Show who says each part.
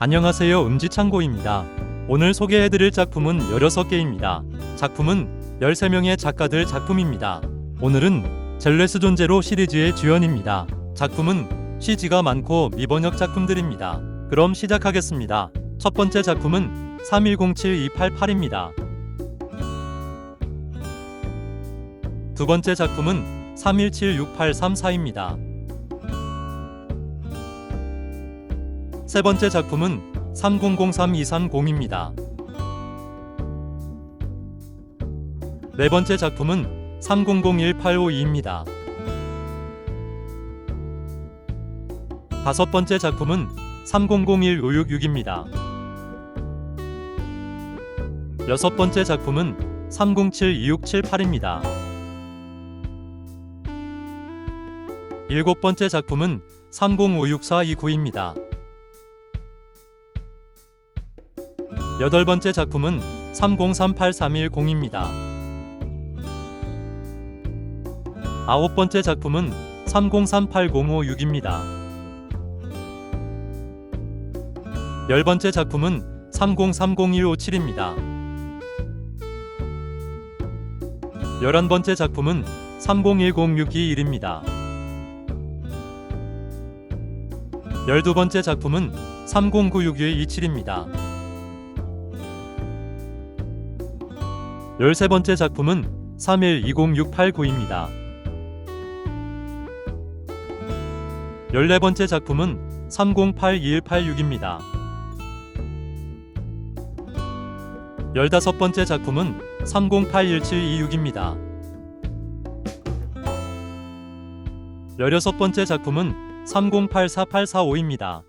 Speaker 1: 안녕하세요 음지창고입니다. 오늘 소개해드릴 작품은 16개입니다. 작품은 13명의 작가들 작품입니다. 오늘은 젤레스 존제로 시리즈의 주연입니다. 작품은 CG가 많고 미번역 작품들입니다. 그럼 시작하겠습니다. 첫 번째 작품은 3107-288입니다. 두 번째 작품은 317-6834입니다. 세 번째 작품은 3003-230입니다. 네 번째 작품은 3001-852입니다. 다섯 번째 작품은 3001-566입니다. 여섯 번째 작품은 307-2678입니다. 일곱 번째 작품은 3056-429입니다. 여덟 번째 작품은 3038-310입니다. 아홉 번째 작품은 3038-056입니다. 열 번째 작품은 3030-157입니다. 열한 번째 작품은 3010-621입니다. 열두 번째 작품은 3096-27입니다. 열세 번째 작품은 3120-689입니다. 열네 번째 작품은 3082-186입니다. 열다섯 번째 작품은 3081-726입니다. 열여섯 번째 작품은 3084-845입니다.